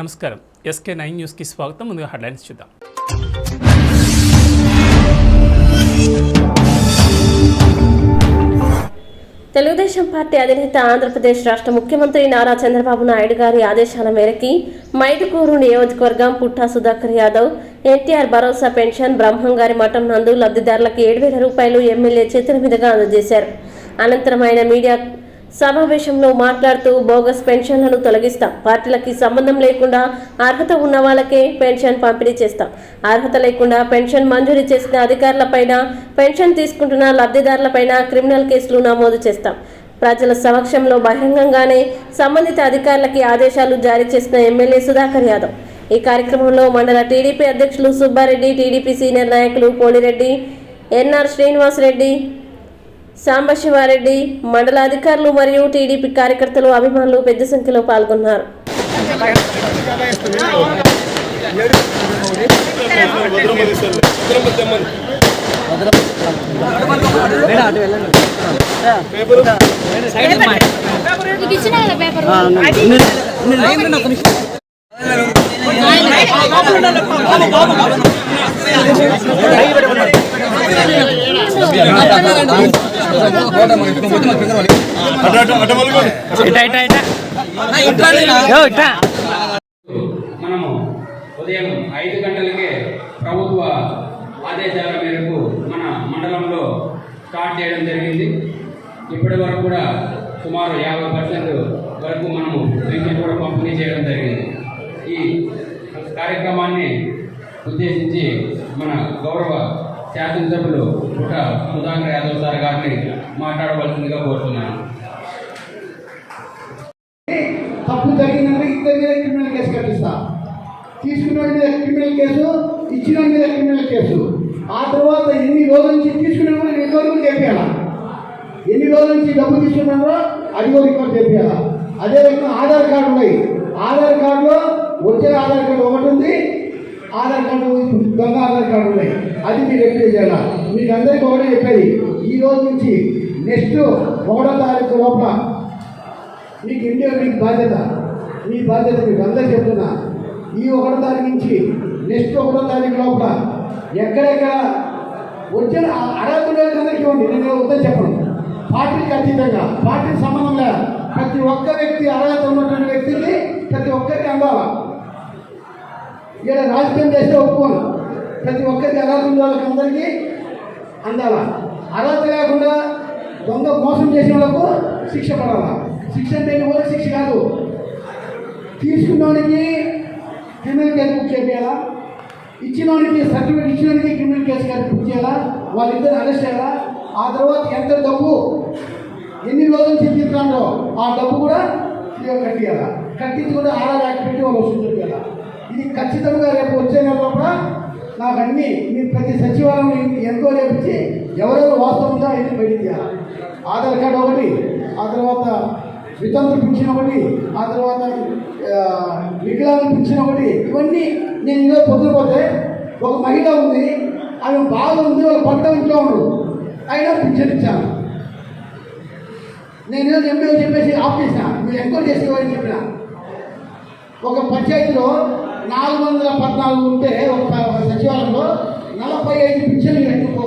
నమస్కారం. SK nine న్యూస్కి స్వాగతం. ముందుగా హెడ్లైన్స్ చూద్దాం. తెలుగుదేశం పార్టీ అధినేత ఆంధ్రప్రదేశ్ రాష్ట్ర ముఖ్యమంత్రి నారా చంద్రబాబు నాయుడు గారి ఆదేశాల మేరకి మైదుకూరు నియోజకవర్గం పుట్టా సుధాకర్ యాదవ్ ఎన్టీఆర్ భరోసా పెన్షన్ బ్రహ్మంగారి మఠం నందు లబ్ధిదారులకు ఏడు వేల రూపాయలు ఎమ్మెల్యే చేతుల మీదుగా అందజేశారు. అనంతరం ఆయన మీడియా సమావేశంలో మాట్లాడుతూ బోగస్ పెన్షన్లను తొలగిస్తాం. పార్టీలకి సంబంధం లేకుండా అర్హత ఉన్న వాళ్ళకే పెన్షన్ పంపిణీ చేస్తాం. అర్హత లేకుండా పెన్షన్ మంజూరు చేసిన అధికారులపైన పెన్షన్ తీసుకుంటున్న లబ్ధిదారులపైన క్రిమినల్ కేసులు నమోదు చేస్తాం. ప్రజల సమక్షంలో బహిరంగంగానే సంబంధిత అధికారులకి ఆదేశాలు జారీ చేసిన ఎమ్మెల్యే సుధాకర్ యాదవ్. ఈ కార్యక్రమంలో మండల టీడీపీ అధ్యక్షులు సుబ్బారెడ్డి టీడీపీ సీనియర్ నాయకులు పోలిరెడ్డి ఎన్ఆర్ శ్రీనివాస్ రెడ్డి సాంబశివారెడ్డి మండలాధికారులు మరియు టీడీపీ కార్యకర్తలు అభిమానులు పెద్ద సంఖ్యలో పాల్గొన్నారు. పేపర్ మనము ఉదయం ఐదు గంటలకే ప్రభుత్వ ఆదేశాల మేరకు మన మండలంలో స్టార్ట్ చేయడం జరిగింది ఇప్పటి వరకు కూడా సుమారు యాభై పర్సెంట్ వరకు మనము పెన్షన్ కూడా పంపిణీ చేయడం జరిగింది ఈ కార్యక్రమాన్ని ఉద్దేశించి మన గౌరవ శాసనసభ్యులు ఒక సుధాకర్ యాదవ్ సార్ గారిని మాట్లాడవలసిందిగా కోరుతున్నాను. తప్పు జరిగిందంటే ఇద్దరి మీద క్రిమినల్ కేసు కట్టిస్తా. తీసుకున్న మీద క్రిమినల్ కేసు ఇచ్చిన మీద క్రిమినల్ కేసు. ఆ తర్వాత ఎన్ని రోజుల నుంచి తీసుకున్నా కూడా ఎన్ని రోజులు చెప్పాలా ఎన్ని రోజుల నుంచి డబ్బు తీసుకున్నారో అది కూడా రికార్డు చేపించాలా అదే ఆధార్ కార్డు ఉన్నాయి. ఆధార్ కార్డులో వచ్చే ఆధార్ కార్డు ఒకటి ఉంది. ఆధార్ కార్డు దొంగ ఆధార్ కార్డు ఉన్నాయి అది మీరు ఎప్పుడు చేయాలా? మీకు అందరికీ ఒకటే చెప్పేది. ఈ రోజు నుంచి నెక్స్ట్ ఒకటో తారీఖు లోపల మీకు ఇండియా మీకు బాధ్యత. మీ బాధ్యత మీకు అందరికీ చెప్తున్నా. ఈ ఒకటో తారీఖు నుంచి నెక్స్ట్ ఒకటో తారీఖు లోపల ఎక్కడెక్కడ వచ్చిన అర్హత ఇవ్వండి. నేను వద్దని చెప్పను. పార్టీకి అతీతంగా పార్టీకి సంబంధం లేదు ప్రతి ఒక్క వ్యక్తి అర్హత ఉన్నటువంటి వ్యక్తికి ప్రతి ఒక్కరికి అందాల? ఇక్కడ రాజకీయం చేస్తే ఒప్పుకోను. ప్రతి ఒక్కరికి అర్హత ఉన్న వాళ్ళకి అందరికీ అందాల. అర్హత లేకుండా దొంగ మోసం చేసిన వాళ్ళకు శిక్ష పడాలా. శిక్ష అంటే కూడా శిక్ష కాదు. తీసుకున్నవాడికి క్రిమినల్ కేసు బుక్ చేయాలా. ఇచ్చినవాడికి సర్టిఫికేట్ ఇచ్చినవాడికి క్రిమినల్ కేసు కేసు బుక్ చేయాలా. వాళ్ళిద్దరు అరెస్ట్ చేయాలా ఆ తర్వాత ఎంత డబ్బు ఎన్ని రోజులు చెప్తున్నారో ఆ డబ్బు కూడా కట్టియాలా. కట్టించి కూడా ఆధార్ యాక్ట్ పెట్టి వాళ్ళు వస్తుంది చేయాలా ఇది ఖచ్చితంగా రేపు వచ్చే నెల లోపల నాకు అన్ని మీరు ప్రతి సచివాలయం ఎంతో రేపించి ఎవరెవరు వాస్తవంగా ఇది బయటికి ఆధార్ కార్డు ఒకటి ఆ తర్వాత వితంతు పింఛన్ ఒకటి ఆ తర్వాత వికలాంగ పింఛన్ ఒకటి ఇవన్నీ నేను ఈరోజు పొద్దుపోతే ఒక మహిళ ఉంది ఆమె బాగా ఉంది వాళ్ళ భర్త ఇంట్లో ఉండడు అయినా పింఛన్ ఇచ్చాను. నేను ఈరోజు ఎంపీ చెప్పేసి ఆఫ్ చేసిన మీరు ఎంక్వైరీ చేసేవారని చెప్పిన. ఒక పంచాయతీలో నాలుగు వందల పద్నాలుగు ఉంటే ఒక సచివాలయంలో నలభై ఐదు పింఛన్లు ఎక్కువ